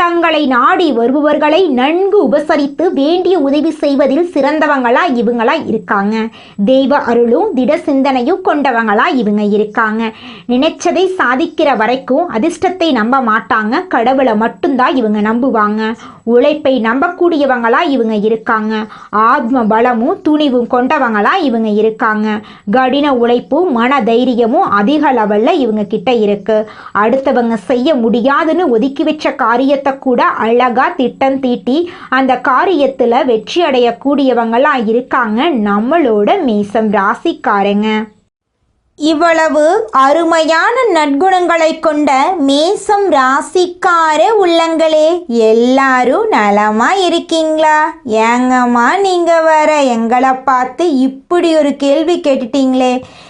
தங்களை நாடி வருபவர்களை நன்கு உபசரித்து வேண்டிய உதவி செய்வதில் சிறந்தவங்களா இவங்களா இருக்காங்க. தெய்வ அருளும் திட சிந்தனையும் கொண்டவங்களா இவங்க இருக்காங்க. நினைச்சதை சாதிக்கிற வரைக்கும் அதிர்ஷ்டத்தை நம்ப மாட்டாங்க. கடவுளை மட்டும்தான் இவங்க நம்புவாங்க. உழைப்பை நம்பக்கூடியவங்களா இவங்க இருக்காங்க. ஆத்ம பலமும் துணிவும் கொண்டவங்களா இவங்க இருக்காங்க. கடின உழைப்பும் மன தைரியமும் அதிக லெவல்ல இவங்க கிட்ட இருக்கு. அடுத்தவங்க செய்ய முடியாதுன்னு ஒதுக்கி வச்ச காரியத்தை கூட அழகா திட்டம் தீட்டி அந்த காரியத்துல வெற்றி அடையக்கூடியவங்களா இருக்காங்க நம்மளோட மேசம் ராசிக்காரங்க. இவ்வளவு அருமையான நற்குணங்களை கொண்ட மேசம் ராசிக்கார உள்ளங்களே எல்லாரும் நலமா இருக்கீங்களா? ஏங்கம்மா நீங்க வர எங்களை பார்த்து இப்படி ஒரு கேள்வி கேட்டுட்டீங்களே.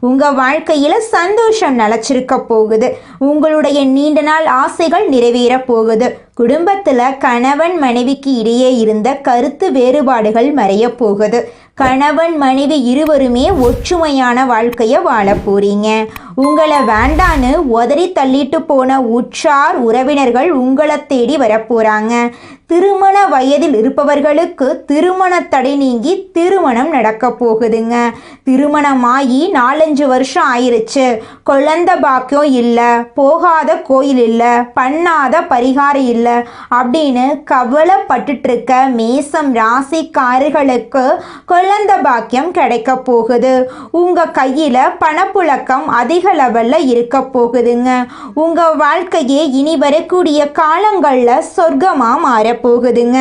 உங்கள் வாழ்க்கையில் சந்தோஷம் நிலச்சிருக்க போகுது. உங்களுடைய நீண்ட நாள் ஆசைகள் நிறைவேற போகுது. குடும்பத்தில் கணவன் மனைவிக்கு இடையே இருந்த கருத்து வேறுபாடுகள் மறைய போகுது. கணவன் மனைவி இருவருமே ஒற்றுமையான வாழ்க்கையை வாழ போறீங்க. உங்களை வேண்டான்னு உதறி தள்ளிட்டு போன உற்றார் உறவினர்கள் உங்களை தேடி வரப்போறாங்க திருமண வயதில் இருப்பவர்களுக்கு திருமண தடை நீங்கி திருமணம் நடக்க போகுதுங்க. திருமணமாகி நாலஞ்சு வருஷம் ஆயிருச்சு. குழந்த பாக்கியம் இல்லை போகாத கோயில் இல்லை பண்ணாத பரிகாரம் இல்லை அப்படின்னு கவலைப்பட்டுட்டு இருக்க மேசம் ராசிக்காரர்களுக்கு குழந்த பாக்கியம் கிடைக்க போகுது. உங்க கையில பணப்புழக்கம் அதிக லெவல்ல இருக்க போகுதுங்க. உங்க வாழ்க்கையே இனி வரக்கூடிய காலங்கள்ல சொர்க்கமா வரப்போகுதுங்க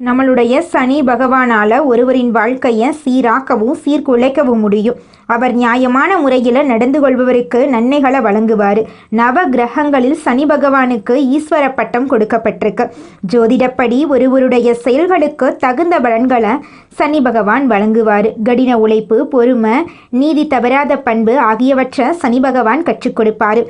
நம்மளுடைய சனி பகவானால் ஒருவரின் வாழ்க்கையை சீராக்கவும் சீர்குலைக்கவும் முடியும். அவர் நியாயமான முறையில் நடந்து கொள்பவருக்கு நன்மைகளை வழங்குவார். நவ கிரகங்களில் சனி பகவானுக்கு ஈஸ்வர பட்டம் கொடுக்கப்பட்டிருக்கு. ஜோதிடப்படி ஒருவருடைய செயல்களுக்கு தகுந்த பலன்களை சனி பகவான் வழங்குவார். கடின உழைப்பு பொறுமை நீதி தவறாத பண்பு ஆகியவற்றை சனி பகவான் கற்றுக் கொடுப்பார்.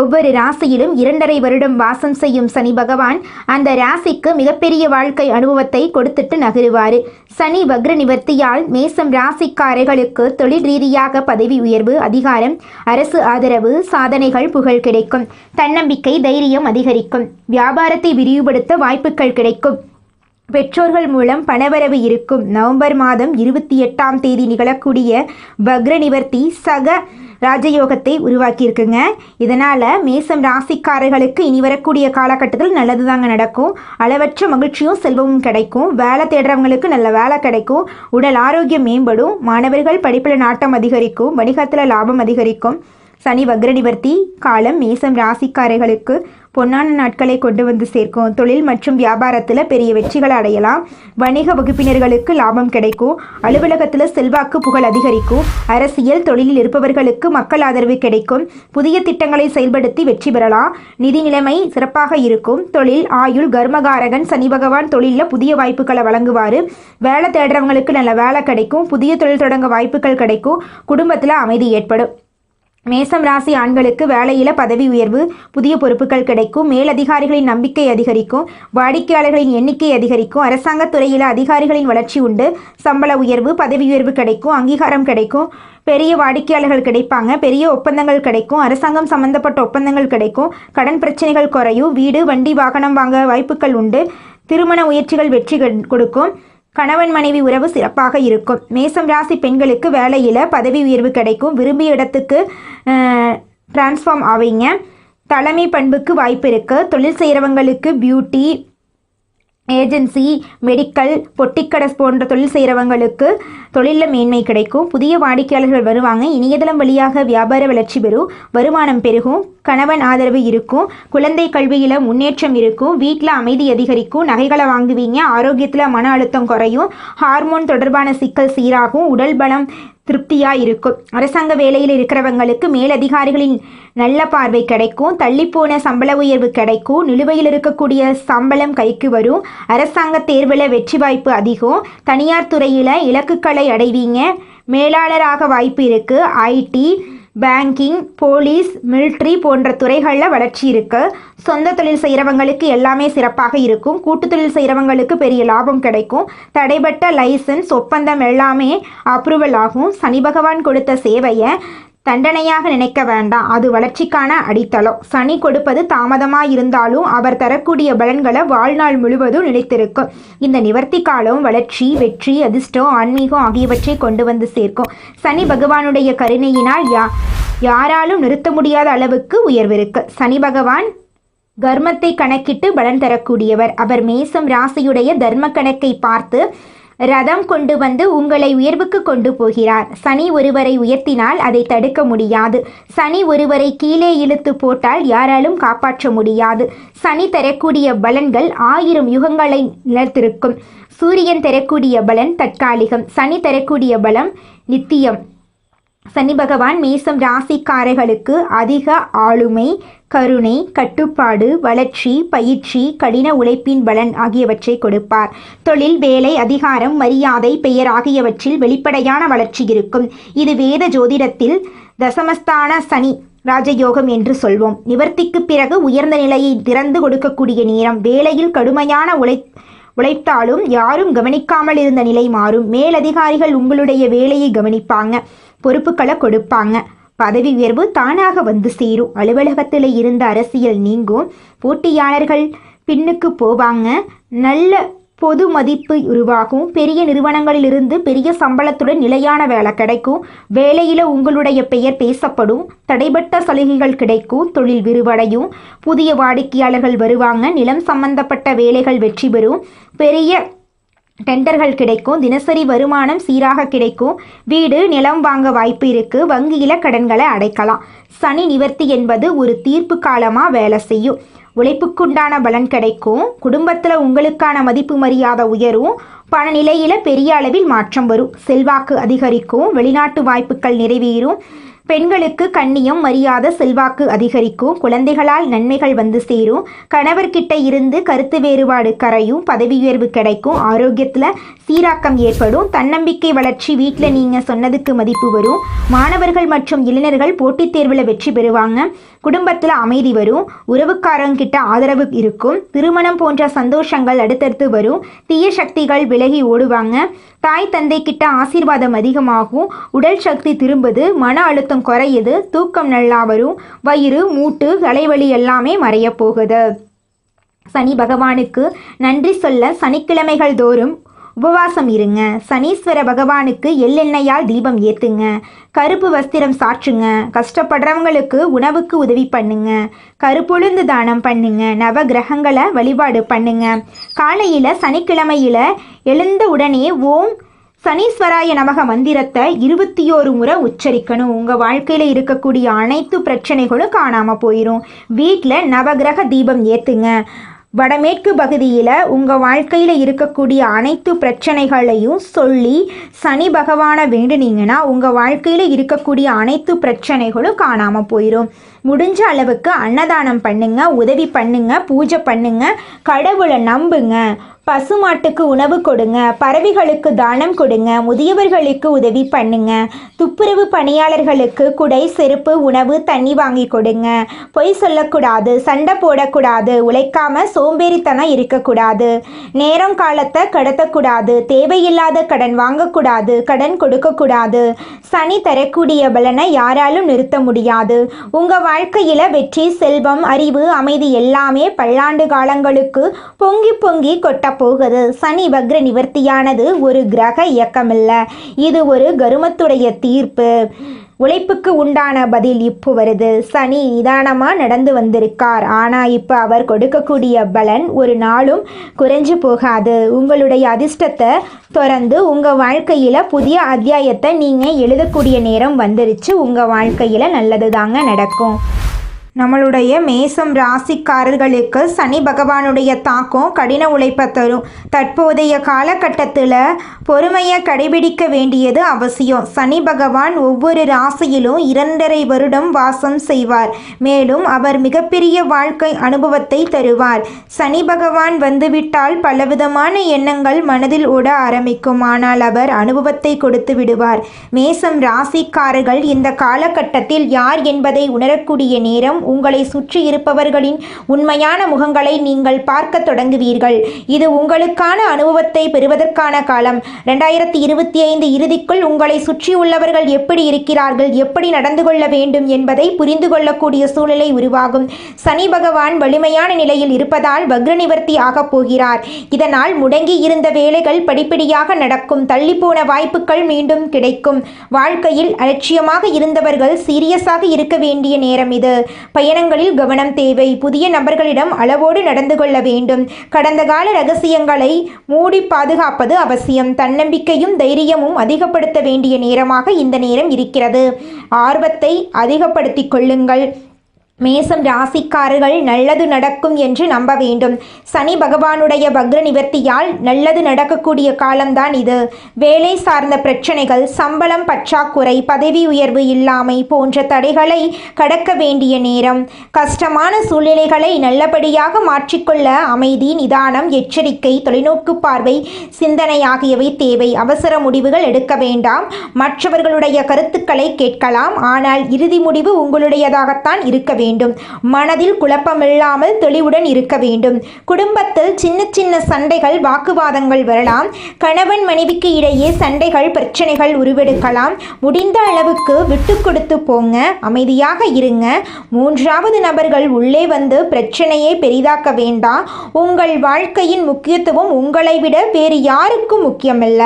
ஒவ்வொரு ராசியிலும் இரண்டரை வருடம் வாசம் செய்யும் சனி பகவான் அந்த ராசிக்கு மிகப்பெரிய வாழ்க்கை அனுபவத்தை கொடுத்துட்டு நகருவார். சனி வக்ர நிவர்த்தியால் மேசம் ராசிக்காரர்களுக்கு தொழில் ரீதியாக பதவி உயர்வு அதிகாரம் அரசு ஆதரவு சாதனைகள் புகழ் கிடைக்கும். தன்னம்பிக்கை தைரியம் அதிகரிக்கும். வியாபாரத்தை விரிவுபடுத்த வாய்ப்புகள் கிடைக்கும். பெற்றோர்கள் மூலம் பணவரவு இருக்கும். நவம்பர் மாதம் இருபத்தி எட்டாம் தேதி நிகழக்கூடிய வக்ர நிவர்த்தி சக ராஜயோகத்தை உருவாக்கியிருக்குங்க. இதனால் மேசம் ராசிக்காரர்களுக்கு இனி வரக்கூடிய காலகட்டத்தில் நல்லது தாங்க நடக்கும். அளவற்ற மகிழ்ச்சியும் செல்வமும் கிடைக்கும். வேலை தேடுறவங்களுக்கு நல்ல வேலை கிடைக்கும். உடல் ஆரோக்கியம் மேம்படும். மாணவர்கள் படிப்பில் நாட்டம் அதிகரிக்கும். வணிகத்தில் லாபம் அதிகரிக்கும். சனி வக்ர நிவர்த்தி காலம் மேசம் ராசிக்காரர்களுக்கு பொன்னான நாட்களை கொண்டு வந்து சேர்க்கும். தொழில் மற்றும் வியாபாரத்தில் பெரிய வெற்றிகளை அடையலாம். வணிக வகுப்பினர்களுக்கு லாபம் கிடைக்கும். அலுவலகத்தில் செல்வாக்கு புகழ் அதிகரிக்கும். அரசியல் தொழிலில் இருப்பவர்களுக்கு மக்கள் ஆதரவு கிடைக்கும். புதிய திட்டங்களை செயல்படுத்தி வெற்றி பெறலாம். நிதி நிலைமை சிறப்பாக இருக்கும். தொழில் ஆயுள் கர்மகாரகன் சனி பகவான் தொழிலில் புதிய வாய்ப்புகளை வழங்குவார். வேலை தேடுறவங்களுக்கு நல்ல வேலை கிடைக்கும். புதிய தொழில் தொடங்க வாய்ப்புகள் கிடைக்கும். குடும்பத்தில் அமைதி ஏற்படும். மேசம் ராசி ஆண்களுக்கு வேலையில பதவி உயர்வு புதிய பொறுப்புகள் கிடைக்கும் மேலதிகாரிகளின் நம்பிக்கை அதிகரிக்கும் வாடிக்கையாளர்களின் எண்ணிக்கை அதிகரிக்கும் அரசாங்கத் துறையில் அதிகாரிகளின் வளர்ச்சி உண்டு சம்பள உயர்வு பதவி உயர்வு கிடைக்கும் அங்கீகாரம் கிடைக்கும் பெரிய வாடிக்கையாளர்கள் கிடைப்பாங்க பெரிய ஒப்பந்தங்கள் கிடைக்கும் அரசாங்கம் சம்பந்தப்பட்ட ஒப்பந்தங்கள் கிடைக்கும் கடன் பிரச்சனைகள் குறையும் வீடு வண்டி வாகனம் வாங்க வாய்ப்புகள் உண்டு திருமண முயற்சிகள் வெற்றி கொடுக்கும் கணவன் மனைவி உறவு சிறப்பாக இருக்கும். மேசம் ராசி பெண்களுக்கு வேலையில் பதவி உயர்வு கிடைக்கும். விரும்பிய இடத்துக்கு டிரான்ஸ்ஃபார்ம் ஆவீங்க. தலைமை பண்புக்கு வாய்ப்பு இருக்குது தொழில் செய்கிறவங்களுக்கு பியூட்டி ஏஜென்சி மெடிக்கல் பொட்டிக்கடை போன்ற தொழில் செய்கிறவங்களுக்கு தொழிலில் மேன்மை கிடைக்கும். புதிய வாடிக்கையாளர்கள் வருவாங்க. இணையதளம் வழியாக வியாபார வளர்ச்சி பெறும். வருமானம் பெருகும். கணவன் ஆதரவு இருக்கும். குழந்தை கல்வியில் முன்னேற்றம் இருக்கும். வீட்டில் அமைதி அதிகரிக்கும். நகைகளை வாங்குவீங்க. ஆரோக்கியத்தில் மன அழுத்தம் குறையும். ஹார்மோன் தொடர்பான சிக்கல் சீராகும். உடல் பலம் திருப்தியாக இருக்கும். அரசாங்க வேலையில் இருக்கிறவங்களுக்கு மேலதிகாரிகளின் நல்ல பார்வை கிடைக்கும். தள்ளிப்போன சம்பள உயர்வு கிடைக்கும். நிலுவையில் இருக்கக்கூடிய சம்பளம் கைக்கு வரும். அரசாங்க தேர்வில் வெற்றி வாய்ப்பு அதிகம். தனியார் துறையில் இலக்குகளை அடைவீங்க. மேலாளராக வாய்ப்பு இருக்குது ஐடி பேங்கிங் போலீஸ் மிலிட்ரி போன்ற துறைகளில் வளர்ச்சி இருக்கு. சொந்த தொழில் செய்கிறவங்களுக்கு எல்லாமே சிறப்பாக இருக்கும். கூட்டு தொழில் செய்கிறவங்களுக்கு பெரிய லாபம் கிடைக்கும். தடைபட்ட லைசன்ஸ் ஒப்பந்தம் எல்லாமே அப்ரூவல் ஆகும். சனி பகவான் கொடுத்த சேவையை தண்டனையாக நினைக்க வேண்டாம். அது வளர்ச்சிக்கான அடித்தளம். சனி கொடுப்பது தாமதமாயிருந்தாலும் அவர் தரக்கூடிய பலன்களை வாழ்நாள் முழுவதும் நிலைத்திருக்கும். இந்த நிவர்த்தி காலம் வளர்ச்சி வெற்றி அதிர்ஷ்டம் ஆன்மீகம் ஆகியவற்றை கொண்டு வந்து சேர்க்கும். சனி பகவானுடைய கருணையினால் யா யாராலும் நிறுத்த முடியாத அளவுக்கு உயர்விருக்கு. சனி பகவான் கர்மத்தை கணக்கிட்டு பலன் தரக்கூடியவர். அவர் மேசம் ராசியுடைய தர்ம கணக்கை பார்த்து ரதம் கொண்டு வந்து உங்களை உயர்வுக்கு கொண்டு போகிறார். சனி ஒருவரை உயர்த்தினால் அதை தடுக்க முடியாது. சனி ஒருவரை கீழே இழுத்து போட்டால் யாராலும் காப்பாற்ற முடியாது. சனி தரக்கூடிய பலன்கள் ஆயிரம் யுகங்களை நிலத்திருக்கும். சூரியன் தரக்கூடிய பலன் தற்காலிகம். சனி தரக்கூடிய பலம் நித்தியம். சனி பகவான் மேசம் ராசிக்காரர்களுக்கு அதிக ஆளுமை கருணை கட்டுப்பாடு வளர்ச்சி பயிற்சி கடின உழைப்பின் பலன் ஆகியவற்றை கொடுப்பார். தொழில் வேலை அதிகாரம் மரியாதை பெயர் ஆகியவற்றில் வெளிப்படையான வளர்ச்சி இருக்கும். இது வேத ஜோதிடத்தில் தசமஸ்தான சனி ராஜயோகம் என்று சொல்வோம். நிவர்த்திக்கு பிறகு உயர்ந்த நிலையை திறந்து கொடுக்கக்கூடிய நேரம். வேலையில் கடுமையான உழை உழைத்தாலும் யாரும் கவனிக்காமல் இருந்த நிலை மாறும். மேலதிகாரிகள் உங்களுடைய வேலையை கவனிப்பாங்க. பொறுப்புகளை கொடுப்பாங்க. பதவி உயர்வு தானாக வந்து சேரும். அலுவலகத்தில் இருந்த அரசியல் நீங்கும். போட்டியாளர்கள் பின்னுக்கு போவாங்க. நல்ல பொது மதிப்பு உருவாகும். பெரிய நிறுவனங்களிலிருந்து பெரிய சம்பளத்துடன் நிலையான வேலை கிடைக்கும். வேலையில் உங்களுடைய பெயர் பேசப்படும். தடைபட்ட சலுகைகள் கிடைக்கும். தொழில் விரிவடையும். புதிய வாடிக்கையாளர்கள் வருவாங்க. நிலம் சம்பந்தப்பட்ட வேலைகள் வெற்றி பெறும். பெரிய டெண்டர்கள் கிடைக்கும். தினசரி வருமானம் சீராக கிடைக்கும். வீடு நிலம் வாங்க வாய்ப்பு இருக்கு. வங்கியில் கடன்களை அடைக்கலாம். சனி நிவர்த்தி என்பது ஒரு தீர்ப்பு காலமாக வேலை செய்யும். உழைப்புக்குண்டான பலன் கிடைக்கும். குடும்பத்தில் உங்களுக்கான மதிப்பு மரியாதை உயரும். பண நிலையில் பெரிய அளவில் மாற்றம் வரும். செல்வாக்கு அதிகரிக்கும். வெளிநாட்டு வாய்ப்புகள் நிறைவேறும். பெண்களுக்கு கண்ணியம் மரியாதை செல்வாக்கு அதிகரிக்கும். குழந்தைகளால் நன்மைகள் வந்து சேரும். கணவர்கிட்ட இருந்து கருத்து வேறுபாடு கரையும். பதவி உயர்வு கிடைக்கும். ஆரோக்கியத்தில் சீராக்கம் ஏற்படும். தன்னம்பிக்கை வளர்ச்சி வீட்டில் நீங்கள் சொன்னதுக்கு மதிப்பு வரும். மாணவர்கள் மற்றும் இளைஞர்கள் போட்டித் தேர்வில் வெற்றி பெறுவாங்க. குடும்பத்தில் அமைதி வரும். உறவுக்காரங்கிட்ட ஆதரவு இருக்கும். திருமணம் போன்ற சந்தோஷங்கள் அடுத்தடுத்து வரும். தீய சக்திகள் விலகி ஓடுவாங்க. தாய் தந்தை கிட்ட ஆசீர்வாதம் அதிகமாகும். உடல் சக்தி திரும்புது. மன அழுத்தம் குறையுது தூக்கம் நல்லா வரும் வயிறு மூட்டு தலைவலி எல்லாமே மறைய போகுது. சனி பகவானுக்கு நன்றி சொல்ல சனிக்கிழமைகள் தோறும் உபவாசம் இருங்க. சனீஸ்வர பகவானுக்கு எள்ளெண்ணெயால் தீபம் ஏற்றுங்க கருப்பு வஸ்திரம் சாற்றுங்க. கஷ்டப்படுறவங்களுக்கு உணவுக்கு உதவி பண்ணுங்க. கருப்பொழுந்து தானம் பண்ணுங்க. நவ கிரகங்களை வழிபாடு பண்ணுங்க. காலையில் சனிக்கிழமையில் எழுந்த உடனே ஓம் சனீஸ்வராய நமக மந்திரத்தை இருபத்தி ஓரு முறை உச்சரிக்கணும். உங்கள் வாழ்க்கையில் இருக்கக்கூடிய அனைத்து பிரச்சனைகளும் காணாமல் போயிடும் வீட்டில் நவகிரக தீபம் ஏற்றுங்க வடமேற்கு பகுதியில் உங்கள் வாழ்க்கையில் இருக்கக்கூடிய அனைத்து பிரச்சனைகளையும் சொல்லி சனி பகவானை வேண்டுனீங்கன்னா உங்கள் வாழ்க்கையில் இருக்கக்கூடிய அனைத்து பிரச்சனைகளும் காணாமல் போயிடும் முடிஞ்ச அளவுக்கு அன்னதானம் பண்ணுங்க உதவி பண்ணுங்க பூஜை பண்ணுங்க கடவுளை நம்புங்க பசுமாட்டுக்கு உணவு கொடுங்க பறவைகளுக்கு தானம் கொடுங்க முதியவர்களுக்கு உதவி பண்ணுங்க துப்புரவு பணியாளர்களுக்கு குடை செருப்பு உணவு தண்ணி வாங்கி கொடுங்க. பொய் சொல்லக்கூடாது சண்டை போடக்கூடாது உழைக்காம சோம்பேறித்தனம் இருக்கக்கூடாது. நேரம் காலத்தை கடத்தக்கூடாது தேவையில்லாத கடன் வாங்கக்கூடாது கடன் கொடுக்கக்கூடாது. சனி தரக்கூடிய பலனை யாராலும் நிறுத்த முடியாது. உங்கள் வாழ்க்கையில வெற்றி செல்வம் அறிவு அமைதி எல்லாமே பல்லாண்டு காலங்களுக்கு பொங்கி பொங்கி கொட்ட போகுது. சனி வக்ர நிவர்த்தியானது ஒரு கிரக இயக்கமில்ல. இது ஒரு கருமத்துடைய தீர்ப்பு. உழைப்புக்கு உண்டான பதில் இப்போ வருது. சனி நிதானமாக நடந்து வந்திருக்கார். ஆனால் இப்போ அவர் கொடுக்கக்கூடிய பலன் ஒரு நாளும் குறைஞ்சு போகாது. உங்களுடைய அதிர்ஷ்டத்தை திறந்து உங்கள் வாழ்க்கையில் புதிய அத்தியாயத்தை நீங்கள் எழுதக்கூடிய நேரம் வந்துருச்சு. உங்கள் வாழ்க்கையில் நல்லது தாங்க நடக்கும். நம்மளுடைய மேசம் ராசிக்காரர்களுக்கு சனி பகவானுடைய தாக்கம் கடின உழைப்பை தரும். தற்போதைய காலகட்டத்தில் பொறுமையை கடைபிடிக்க வேண்டியது அவசியம். சனி பகவான் ஒவ்வொரு ராசியிலும் இரண்டரை வருடம் வாசம் செய்வார். மேலும் அவர் மிகப்பெரிய வாழ்க்கை அனுபவத்தை தருவார். சனி பகவான் வந்துவிட்டால் பலவிதமான எண்ணங்கள் மனதில் ஓட ஆரம்பிக்கும். ஆனால் அவர் அனுபவத்தை கொடுத்து விடுவார். மேசம் ராசிக்காரர்கள் இந்த காலகட்டத்தில் யார் என்பதை உணரக்கூடிய நேரம் உங்களை சுற்றி இருப்பவர்களின் உண்மையான முகங்களை நீங்கள் பார்க்க தொடங்குவீர்கள். இது உங்களுக்கான அனுபவத்தை பெறுவதற்கான காலம். ரெண்டாயிரத்தி இருபத்தி ஐந்து இறுதிக்குள் உங்களை சுற்றியுள்ளவர்கள் எப்படி இருக்கிறார்கள் எப்படி நடந்து கொள்ள வேண்டும் என்பதை புரிந்து கொள்ளக்கூடிய சூழ்நிலை உருவாகும். சனி பகவான் வலிமையான நிலையில் இருப்பதால் வக்ர நிவர்த்தி ஆகப் போகிறார். இதனால் முடங்கி இருந்த வேலைகள் படிப்படியாக நடக்கும். தள்ளிப்போன வாய்ப்புகள் மீண்டும் கிடைக்கும். வாழ்க்கையில் அலட்சியமாக இருந்தவர்கள் சீரியஸாக இருக்க வேண்டிய நேரம் இது. பயணங்களில் கவனம் தேவை. புதிய நபர்களிடம் அளவோடு நடந்து கொள்ள வேண்டும். கடந்த கால ரகசியங்களை மூடி பாதுகாப்பது அவசியம். தன்னம்பிக்கையும் தைரியமும் அதிகப்படுத்த வேண்டிய நேரமாக இந்த நேரம் இருக்கிறது. ஆர்வத்தை அதிகப்படுத்திக் கொள்ளுங்கள். மேசம் ராசிக்காரர்கள் நல்லது நடக்கும் என்று நம்ப வேண்டும். சனி பகவானுடைய வக்ர நிவர்த்தியால் நல்லது நடக்கக்கூடிய காலம்தான் இது. வேலை சார்ந்த பிரச்சனைகள் சம்பளம் பற்றாக்குறை பதவி உயர்வு இல்லாமை போன்ற தடைகளை கடக்க வேண்டிய நேரம். கஷ்டமான சூழ்நிலைகளை நல்லபடியாக மாற்றிக்கொள்ள அமைதி நிதானம் எச்சரிக்கை தொலைநோக்கு பார்வை சிந்தனை ஆகியவை தேவை. அவசர முடிவுகள் எடுக்க வேண்டாம். மற்றவர்களுடைய கருத்துக்களை கேட்கலாம். ஆனால் இறுதி முடிவு உங்களுடையதாகத்தான் இருக்க வேண்டும். வேண்டும். மனதில் குழப்பமில்லாமல் தெளிவுடன் இருக்க வேண்டும். குடும்பத்தில் சின்ன சின்ன சண்டைகள் வாக்குவாதங்கள் வரலாம். கணவன் மனைவிக்கு இடையே சண்டைகள் பிரச்சனைகள் உருவெடுக்கலாம். முடிந்த அளவுக்கு விட்டு கொடுத்து போங்க. அமைதியாக இருங்க. மூன்றாவது நபர்கள் உள்ளே வந்து பிரச்சனையை பெரிதாக்க வேண்டாம். உங்கள் வாழ்க்கையின் முக்கியத்துவம் உங்களை விட வேறு யாருக்கும் முக்கியமல்ல.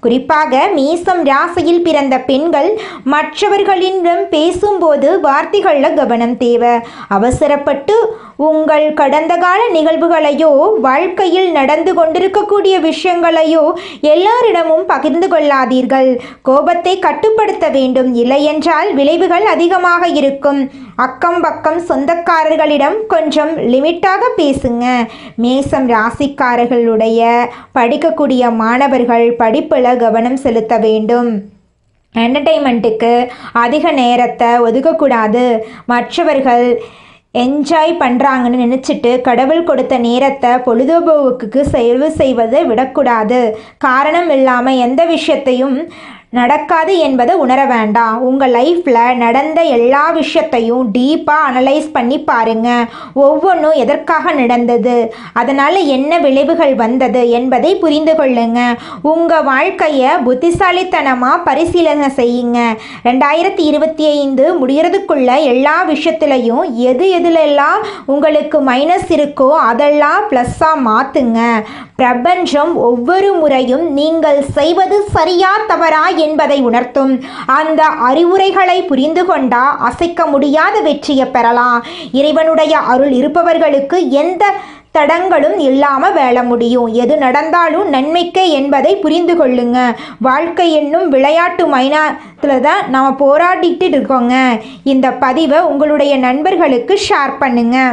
குறிப்பாக மீசம் ராசியில் பிறந்த பெண்கள் மற்றவர்களிடம் பேசும்போது வார்த்தைகளில் கவனம் தேவை. அவசரப்பட்டு உங்கள் கடந்த கால நிகழ்வுகளையோ வாழ்க்கையில் நடந்து கொண்டிருக்கக்கூடிய விஷயங்களையோ எல்லாரிடமும் பகிர்ந்து கொள்ளாதீர்கள். கோபத்தை கட்டுப்படுத்த வேண்டும். இல்லையென்றால் விளைவுகள் அதிகமாக இருக்கும். அக்கம் பக்கம் சொந்தக்காரர்களிடம் கொஞ்சம் லிமிட்டாக பேசுங்க. மேசம் ராசிக்காரர்களுடைய படிக்கக்கூடிய மாணவர்கள் படிப்பில் கவனம் செலுத்த வேண்டும். என்டர்டெயின்மெண்ட்டுக்கு அதிக நேரத்தை ஒதுக்கக்கூடாது. மற்றவர்கள் என்ஜாய் பண்ணுறாங்கன்னு நினச்சிட்டு கடவுள் கொடுத்த நேரத்தை பொழுதுபோக்குக்கு செலவு செய்வதை விடக்கூடாது. காரணம் இல்லாமல் எந்த விஷயத்தையும் நடக்காது என்பதை உணர வேண்டாம். உங்கள் லைஃப்பில் நடந்த எல்லா விஷயத்தையும் டீப்பாக அனலைஸ் பண்ணி பாருங்கள் ஒவ்வொன்றும் எதற்காக நடந்தது? அதனால் என்ன விளைவுகள் வந்தது என்பதை புரிந்து கொள்ளுங்க. உங்கள் வாழ்க்கையை புத்திசாலித்தனமாக பரிசீலனை செய்யுங்க. ரெண்டாயிரத்தி இருபத்தி ஐந்து முடிகிறதுக்குள்ள எல்லா விஷயத்துலையும் எது எதுலெல்லாம் உங்களுக்கு மைனஸ் இருக்கோ அதெல்லாம் ப்ளஸ்ஸாக மாற்றுங்க பிரபஞ்சம் ஒவ்வொரு முறையும் நீங்கள் செய்வது சரியா தவறா என்பதை உணர்த்தும். அந்த அறிவுரைகளை புரிந்து கொண்டா அசைக்க முடியாத வெற்றியை பெறலாம். இறைவனுடைய அருள் இருப்பவர்களுக்கு எந்த தடங்களும் இல்லாமல் வேல முடியும். எது நடந்தாலும் நன்மைக்கே என்பதை புரிந்து கொள்ளுங்க. வாழ்க்கை என்னும் விளையாட்டு மைனத்தில் தான் நம்ம போராடிட்டு இருக்கோங்க. இந்த பதிவை உங்களுடைய நண்பர்களுக்கு ஷேர் பண்ணுங்கள்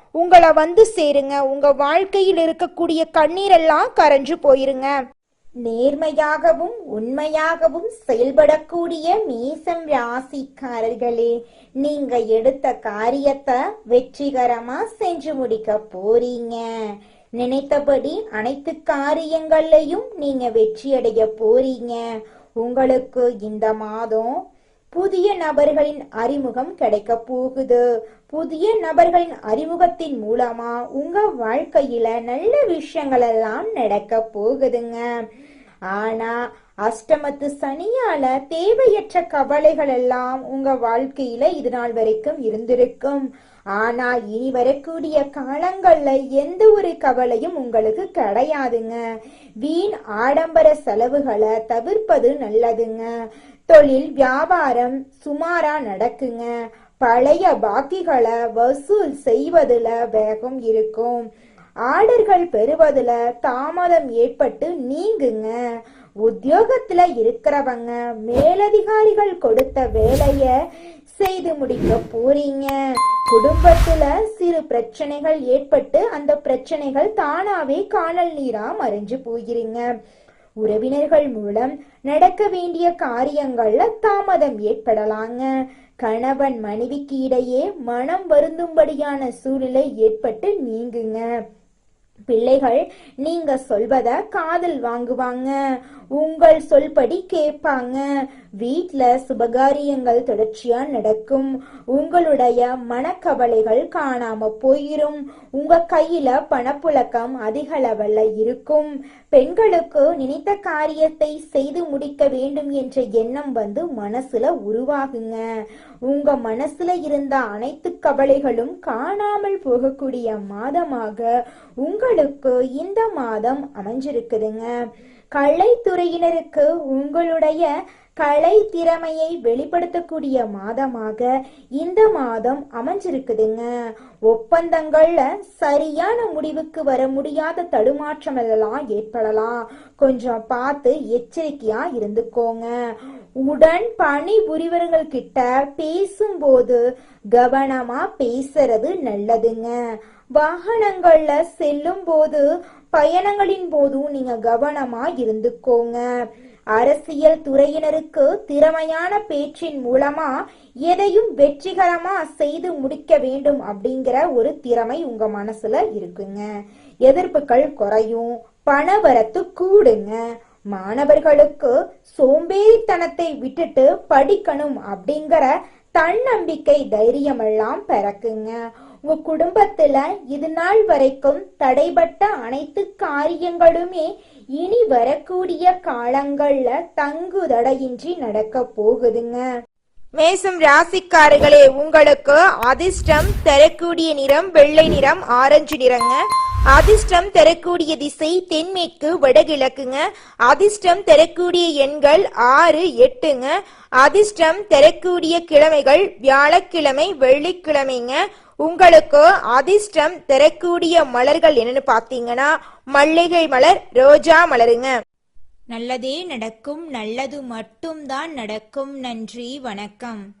உங்களை வந்து சேருங்க. உங்க வாழ்க்கையில் இருக்கக்கூடிய கண்ணீரெல்லாம் கரைஞ்சு போயிருங்க. நேர்மையாகவும் உண்மையாகவும் செயல்படக்கூடிய மீசம் ராசிக்காரர்களே நீங்க எடுத்த காரியத்தை வெற்றிகரமா செஞ்சு முடிக்க போறீங்க. நினைத்தபடி அனைத்து காரியங்கள்லையும் நீங்க வெற்றியடைய போறீங்க. உங்களுக்கு இந்த மாதம் புதிய நபர்களின் அறிமுகம் கிடைக்க போகுது. புதிய நபர்களின் அறிமுகத்தின் மூலமா உங்க வாழ்க்கையில நல்ல விஷயங்கள் எல்லாம் நடக்க போகுதுங்க. ஆனா அஷ்டமத்து சனியால தேவையற்ற கவலைகள் எல்லாம் உங்க வாழ்க்கையில இது நாள் வரைக்கும் இருந்திருக்கும். ஆனா இனி வரக்கூடிய காலங்கள்ல எந்த ஒரு கவலையும் உங்களுக்கு கிடையாதுங்க. வீண் ஆடம்பர செலவுகளை தவிர்ப்பது நல்லதுங்க. தொழில் வியாபாரம் சுமாரா நடக்குங்க. பழைய பாக்கிகளை வசூல் செய்வதுல வேகம் இருக்கும். ஆர்டர்கள் பெறுவதுல தாமதம் ஏற்பட்டு நீங்குங்க. உத்தியோகத்துல இருக்கிறவங்க மேலதிகாரிகள் கொடுத்த வேலைய செய்து முடிக்க போறீங்க. குடும்பத்துல சிறு பிரச்சனைகள் ஏற்பட்டு அந்த பிரச்சனைகள் தானாவே காணல் நீரா மறைஞ்சு போகிறீங்க உறவினர்கள் மூலம் நடக்க வேண்டிய காரியங்கள்ல தாமதம் ஏற்படலாங்க. கணவன் மனைவிக்கு இடையே மனம் வருந்தும்படியான சூழ்நிலை ஏற்பட்டு நீங்குங்க. பிள்ளைகள் நீங்க சொல்வத காதல் வாங்குவாங்க. உங்கள் சொல்படி கேட்பாங்க. வீட்ல சுபகாரியங்கள் தொடர்ச்சியா நடக்கும். உங்களுடைய மனக்கவலைகள் காணாம போயிரும். உங்க கையில பணப்புழக்கம் அதிக லெவல்ல இருக்கும். பெண்களுக்கு நினைத்த காரியத்தை செய்து முடிக்க வேண்டும் என்ற எண்ணம் வந்து மனசுல உருவாகுங்க. உங்க மனசுல இருந்த அனைத்து கவலைகளும் காணாமல் போகக்கூடிய மாதமாக உங்களுக்கு இந்த மாதம் அமைஞ்சிருக்குதுங்க. கலைத்துறையினருக்கு உங்களுடைய கலை திறமையை வெளிப்படுத்தக்கூடிய மாதமாக இந்த மாதம் அமைஞ்சிருக்குதுங்க. ஒப்பந்தங்கள்ல சரியான முடிவுக்கு வர முடியாத தடுமாற்றம் எல்லாம் ஏற்படலாம். கொஞ்சம் பார்த்து எச்சரிக்கையா இருந்துக்கோங்க. உடன் பணி புரிவர்கள் கிட்ட பேசும்போது கவனமா பேசுறது நல்லதுங்க. வாகனங்கள்ல செல்லும் போது பயணங்களின் போதும் நீங்க கவனமா இருந்துக்கோங்க. அரசியல் துறையினருக்கு திறமையான பேச்சின் மூலமா எதையும் வெற்றிகரமா செய்து முடிக்க வேண்டும் அப்படிங்கிற ஒரு திறமை உங்க மனசுல இருக்குங்க. எதிர்ப்புகள் குறையும் பணவரத்து கூடுங்க. மாணவர்களுக்கு சோம்பேறித்தனத்தை விட்டுட்டு படிக்கணும் அப்படிங்கிற தன்னம்பிக்கை தைரியமெல்லாம் பிறக்குங்க. உங்க குடும்பத்துல இது நாள் வரைக்கும் தடைபட்ட அனைத்து காரியங்களுமே இனி வரக்கூடிய காலங்கள்ல தங்கு தடையின்றி நடக்க போகுதுங்க. மேசம் ராசிக்காரர்களே உங்களுக்கு அதிர்ஷ்டம் தரக்கூடிய நிறம் வெள்ளை நிறம் ஆரஞ்சு நிறங்க. அதிர்ஷ்டம் தரக்கூடிய திசை தென்மேற்கு வடகிழக்குங்க. அதிர்ஷ்டம் தரக்கூடிய எண்கள் ஆறு எட்டுங்க. அதிர்ஷ்டம் தரக்கூடிய கிழமைகள் வியாழக்கிழமை வெள்ளிக்கிழமைங்க. உங்களுக்கு அதிர்ஷ்டம் தரக்கூடிய மலர்கள் என்னன்னு பார்த்தீங்கன்னா மல்லிகை மலர் ரோஜா மலருங்க. நல்லதே நடக்கும் நல்லது மட்டும்தான் நடக்கும். நன்றி வணக்கம்.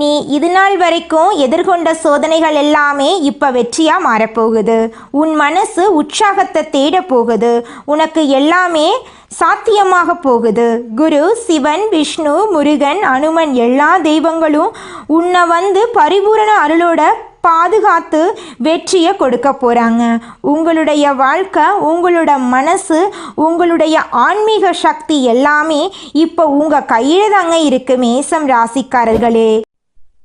நீ இது நாள் வரைக்கும் எதிர்கொண்ட சோதனைகள் எல்லாமே இப்போ வெற்றியாக மாறப்போகுது. உன் மனசு உற்சாகத்தை தேட போகுது. உனக்கு எல்லாமே சாத்தியமாக போகுது. குரு சிவன் விஷ்ணு முருகன் அனுமன் எல்லா தெய்வங்களும் உன்னை வந்து பரிபூரண அருளோட பாதுகாத்து வெற்றியை கொடுக்க போகிறாங்க உங்களுடைய வாழ்க்கை உங்களோட மனசு உங்களுடைய ஆன்மீக சக்தி எல்லாமே இப்போ உங்கள் கையில் தாங்க இருக்கு மேசம் ராசிக்காரர்களே.